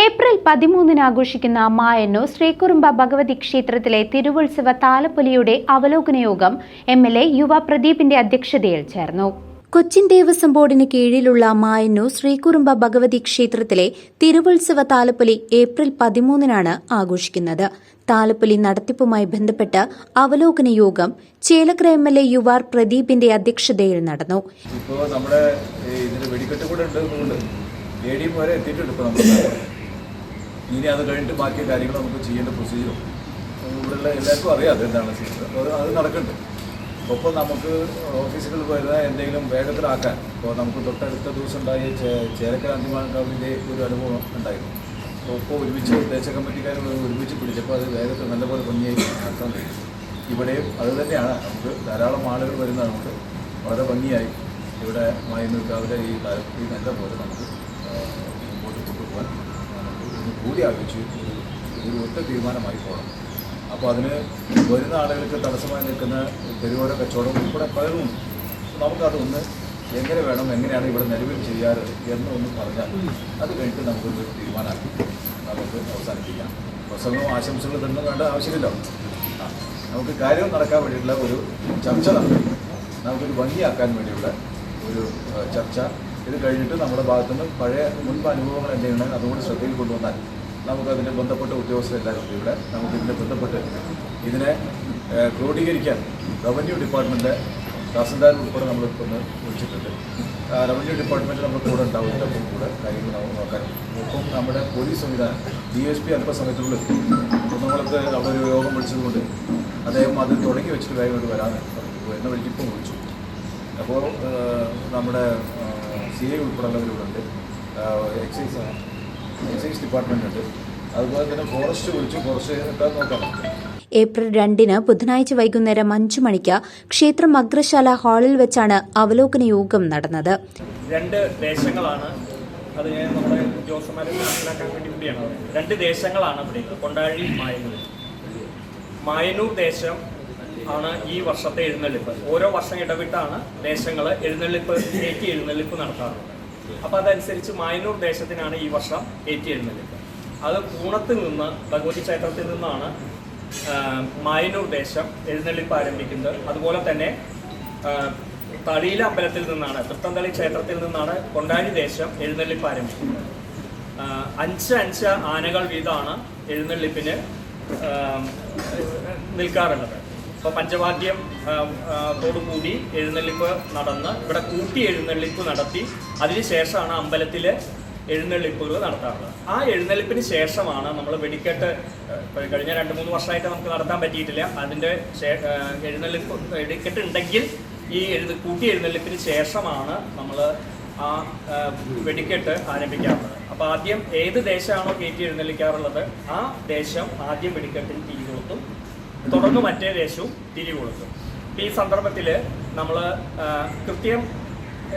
April പതിമൂന്നിന് ആഘോഷിക്കുന്ന മായന്നൂർ ശ്രീകുറുമ്പ ഭഗവതി ക്ഷേത്രത്തിലെ തിരുവുത്സവ താലപ്പൊലിയുടെ അവലോകന യോഗം എം എൽ എ യുവ പ്രദീപിന്റെ അധ്യക്ഷതയിൽ ചേർന്നു. കൊച്ചിൻ ദേവസ്വം ബോർഡിന് കീഴിലുള്ള മായന്നൂർ ശ്രീകുറുമ്പ ഭഗവതി ക്ഷേത്രത്തിലെ തിരുവുത്സവ താലപ്പൊലി ഏപ്രിൽ പതിമൂന്നിനാണ് ആഘോഷിക്കുന്നത്. താലപ്പൊലി നടത്തിപ്പുമായി ബന്ധപ്പെട്ട് അവലോകന യോഗം Chelakkara M L A U R പ്രദീപിന്റെ അധ്യക്ഷതയിൽ നടന്നു. ഇപ്പോൾ നമ്മുടെ ഇതിന് വെടിക്കെട്ട് കൂടെ ഉണ്ട് എ ഡി വരെ എത്തിയിട്ടുണ്ട് ഇപ്പോൾ നമ്മൾ ഇനി അത് കഴിഞ്ഞിട്ട് ബാക്കി കാര്യങ്ങൾ നമുക്ക് ചെയ്യേണ്ട പ്രൊസീജിയറും ഇവിടെയുള്ള എല്ലാവർക്കും അറിയാം അതെന്താണ് ചെയ്യുന്നത് അപ്പോൾ അത് നടക്കുന്നുണ്ട് ഒപ്പം നമുക്ക് ഓഫീസുകളിൽ വരുന്ന എന്തെങ്കിലും വേഗത്തിലാക്കാൻ. ഇപ്പോൾ നമുക്ക് തൊട്ടടുത്ത ദിവസം ഉണ്ടായ ചേ- ചേലക്കര അന്തിമാവിന്റെ ഒരു അനുഭവം ഉണ്ടായിരുന്നു. അപ്പോൾ ഇപ്പോൾ ഒരുമിച്ച് ദേശ കമ്മിറ്റിക്കാർ ഒരുമിച്ച് പിടിച്ചപ്പോൾ അത് വേഗത്തിൽ നല്ലപോലെ ഭംഗിയായി നടത്താൻ കഴിയും. ഇവിടെയും അത് തന്നെയാണ്. നമുക്ക് ധാരാളം ആളുകൾ വരുന്നതുകൊണ്ട് വളരെ ഭംഗിയായി. ഇവിടെ മയന്നൂർക്കാവിലെ ഈ താലപ്പൊലി നല്ല പോലെ നമുക്ക് മുമ്പോട്ട് കൊണ്ടുപോകാൻ നമുക്ക് കൂടി ആലോചിച്ച് ഒരു ഒറ്റ തീരുമാനമായി പോകണം. അപ്പോൾ അതിന് വരുന്ന ആളുകൾക്ക് തടസ്സമായി നിൽക്കുന്ന തെരുവോര കച്ചവടം ഉൾപ്പെടെ പലരും നമുക്കതൊന്ന് എങ്ങനെ വേണം എങ്ങനെയാണ് ഇവിടെ നിലവിൽ ചെയ്യാറ് എന്നൊന്ന് പറഞ്ഞാൽ അത് കഴിഞ്ഞിട്ട് നമുക്കൊരു തീരുമാനമാക്കി നമുക്ക് അവസാനിപ്പിക്കാം. പ്രസംഗവും ആശംസകൾ തന്നെ വേണ്ട ആവശ്യമില്ല. നമുക്ക് കാര്യം നടക്കാൻ വേണ്ടിയിട്ടുള്ള ഒരു ചർച്ച നടത്തി. നമുക്കൊരു ഭംഗിയാക്കാൻ വേണ്ടിയുള്ള ഒരു ചർച്ച ഇത് കഴിഞ്ഞിട്ട് നമ്മുടെ ഭാഗത്തുനിന്ന് പഴയ മുൻപ് അനുഭവങ്ങൾ എന്തെങ്കിലും അതുകൊണ്ട് ശ്രദ്ധയിൽ കൊണ്ടുവന്നാൽ നമുക്ക് അതിന്റെ ബന്ധപ്പെട്ട ഉദ്യോഗസ്ഥരെല്ലാവരും ഇവിടെ നമുക്ക് ഇതിനെ ബന്ധപ്പെട്ട് ഇതിനെ ക്രോഡീകരിക്കാൻ റവന്യൂ ഡിപ്പാർട്ട്മെന്റ് തഹസിൽദാർ ഉൾപ്പെടെ നമ്മൾ ഒന്ന് വിളിച്ചിട്ടുണ്ട്. റവന്യൂ ഡിപ്പാർട്ട്മെന്റ് നമ്മുടെ കൂടെ ഉണ്ടാവില്ല അപ്പം കൂടെ കാര്യങ്ങൾ നമുക്ക് നോക്കാൻ ഒപ്പം നമ്മുടെ പോലീസ് സംവിധാനം ഡി എസ് പി അല്പസമയത്തുള്ളിൽ കുന്നംകുളത്ത് അവിടെ ഒരു യോഗം വിളിച്ചതുകൊണ്ട് അദ്ദേഹം അത് തുടങ്ങി വെച്ചിട്ട് വേഗം വരാൻ എന്നെ വിളിച്ചിപ്പം വിളിച്ചു. അപ്പോൾ നമ്മുടെ സി ഐ ഉൾപ്പെടെയുള്ളവരിവിടെ എക്സൈസ് എക്സൈസ് ഡിപ്പാർട്ട്മെന്റ് ഉണ്ട്. അതുപോലെ തന്നെ ഫോറസ്റ്റ് വിളിച്ചു ഫോറസ്റ്റ് നോക്കാം ഏപ്രിൽ രണ്ടിന് ബുധനാഴ്ച വൈകുന്നേരം അഞ്ചു മണിക്ക് ക്ഷേത്രം അഗ്രശാല ഹാളിൽ വെച്ചാണ് അവലോകന യോഗം നടന്നത്. രണ്ട് ദേശങ്ങളാണ് അത് നമ്മുടെ ജോസന്മാരെ മനസ്സിലാക്കാൻ വേണ്ടി കൂടിയാണ് രണ്ട് ദേശങ്ങളാണ് ഇവിടെ കൊണ്ടാഴി മായനൂർ മായനൂർ ദേശം ആണ് ഈ വർഷത്തെ എഴുന്നള്ളിപ്പ്. ഓരോ വർഷം ഇടവിട്ടാണ് ദേശങ്ങൾ എഴുന്നള്ളിപ്പ് ഏറ്റി എഴുന്നള്ളിപ്പ് നടത്താറുള്ളത്. അപ്പോൾ അതനുസരിച്ച് മായനൂർ ദേശത്തിനാണ് ഈ വർഷം ഏറ്റി എഴുന്നള്ളിപ്പ്. അത് കൂണത്ത് നിന്ന് ഭഗവതി ക്ഷേത്രത്തിൽ നിന്നാണ് മായനൂർ ദേശം എഴുന്നള്ളിപ്പ് ആരംഭിക്കുന്നത്. അതുപോലെ തന്നെ തളിയില അമ്പലത്തിൽ നിന്നാണ് തൃത്തന്തളി ക്ഷേത്രത്തിൽ നിന്നാണ് കൊണ്ടാഴി ദേശം എഴുന്നള്ളിപ്പ് ആരംഭിക്കുന്നത്. അഞ്ച് അഞ്ച് ആനകൾ വീതമാണ് എഴുന്നള്ളിപ്പിന് നിൽക്കാറുള്ളത്. ഇപ്പോൾ പഞ്ചവാദ്യം തോടുകൂടി എഴുന്നള്ളിപ്പ് നടന്ന് ഇവിടെ കൂട്ടി എഴുന്നള്ളിപ്പ് നടത്തി അതിനുശേഷമാണ് അമ്പലത്തിൽ എഴുന്നള്ളിപ്പുകൾ നടത്താറുള്ളത്. ആ എഴുന്നള്ളിപ്പിന് ശേഷമാണ് നമ്മൾ വെടിക്കെട്ട് കഴിഞ്ഞ രണ്ട് മൂന്ന് വർഷമായിട്ട് നമുക്ക് നടത്താൻ പറ്റിയിട്ടില്ല. അതിന്റെ എഴുന്നള്ളിപ്പ് വെടിക്കെട്ട് ഉണ്ടെങ്കിൽ ഈ എഴുന്ന കൂട്ടി എഴുന്നള്ളിപ്പിന് ശേഷമാണ് നമ്മൾ ആ വെടിക്കെട്ട് ആരംഭിക്കാറുള്ളത്. അപ്പോൾ ആദ്യം ഏത് ദേശമാണോ കയറ്റി എഴുന്നള്ളിക്കാറുള്ളത്? ആ ദേശം ആദ്യം വെടിക്കെട്ടിന് തീ കൊളുത്തും തുടർന്ന് മറ്റേ ദേശവും തിരി കൊടുക്കും. ഈ സന്ദർഭത്തിൽ നമ്മൾ കൃത്യം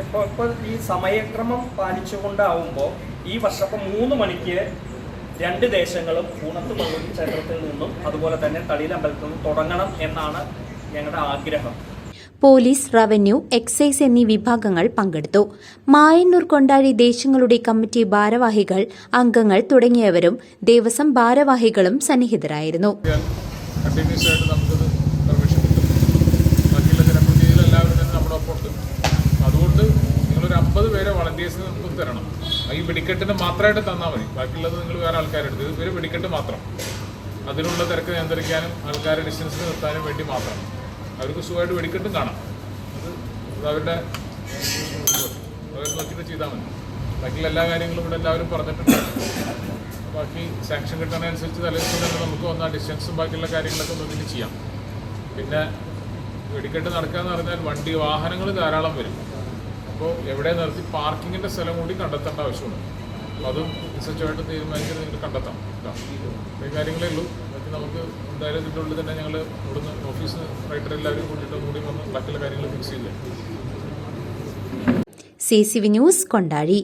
ഇപ്പോൾ ഇപ്പോൾ ഈ സമയക്രമം പാലിച്ചുകൊണ്ടാവുമ്പോൾ ഈ വർഷം മൂന്ന് മണിക്ക് രണ്ട് ദേശങ്ങളും കൂണത്ത് ഭഗവതി ക്ഷേത്രത്തിൽ നിന്നും അതുപോലെ തന്നെ തളിയിൽ അമ്പലത്തിൽ നിന്നും തുടങ്ങണം എന്നാണ് ഞങ്ങളുടെ ആഗ്രഹം. പോലീസ് റവന്യൂ എക്സൈസ് എന്നീ വിഭാഗങ്ങൾ പങ്കെടുത്തു. മായന്നൂർ കൊണ്ടാടി ദേശങ്ങളുടെ കമ്മിറ്റി ഭാരവാഹികൾ അംഗങ്ങൾ തുടങ്ങിയവരും ദേവസ്വം ഭാരവാഹികളും സന്നിഹിതരായിരുന്നു. കണ്ടിന്യൂസ് ആയിട്ട് നമുക്കത് പെർമിഷൻ കിട്ടും. ബാക്കിയുള്ള ജനപ്രതിനിധികൾ എല്ലാവരും തന്നെ നമ്മുടെ ഒപ്പമുണ്ട് അതുകൊണ്ട് നിങ്ങളൊരു അമ്പത് പേരെ വളണ്ടിയേഴ്സിന് നമുക്ക് തരണം. ഈ വെടിക്കെട്ടിന് മാത്രമായിട്ട് തന്നാൽ മതി. ബാക്കിയുള്ളത് നിങ്ങൾ വേറെ ആൾക്കാരെടുത്ത് ഇത് ഒരു വെടിക്കെട്ട് മാത്രം. അതിനുള്ള തിരക്ക് നിയന്ത്രിക്കാനും ആൾക്കാരെ ഡിസ്റ്റൻസ് നിർത്താനും വേണ്ടി മാത്രം. അവർക്ക് സുഖമായിട്ട് വെടിക്കെട്ടും കാണാം. അത് അവരുടെ അവർ നോക്കിയിട്ട് ചെയ്താൽ മതി. ബാക്കിയുള്ള എല്ലാ കാര്യങ്ങളും ഇവിടെ എല്ലാവരും പറഞ്ഞിട്ടുണ്ട്. ബാക്കി സാങ്ഷൻ കിട്ടുന്നതനുസരിച്ച് തലേദിവസം തന്നെ നമുക്ക് വന്ന ഡിസ്റ്റൻസും ബാക്കിയുള്ള കാര്യങ്ങളൊക്കെ നോക്കിയിട്ട് ചെയ്യാം. പിന്നെ വെടിക്കെട്ട് നടക്കുക എന്ന് പറഞ്ഞാൽ വണ്ടി വാഹനങ്ങൾ ധാരാളം വരും. അപ്പോൾ എവിടെ നിർത്തി പാർക്കിങ്ങിന്റെ സ്ഥലം കൂടി കണ്ടെത്തേണ്ട ആവശ്യമുണ്ട്. അപ്പോൾ അതും റിസർച്ചുമായിട്ട് തീരുമാനിച്ചത് നിങ്ങൾ കണ്ടെത്താം ഈ കാര്യങ്ങളേ ഉള്ളൂ. ബാക്കി നമുക്ക് എന്തായാലും ഇതിന്റെ ഉള്ളിൽ തന്നെ ഞങ്ങൾ ഇവിടുന്ന് ഓഫീസ് റൈറ്റർ എല്ലാവരും കൂട്ടിയിട്ട് കൂടി വന്ന് ബാക്കിയുള്ള കാര്യങ്ങൾ ഫിക്സ് ചെയ്യില്ലേ C C V news Kondazhy.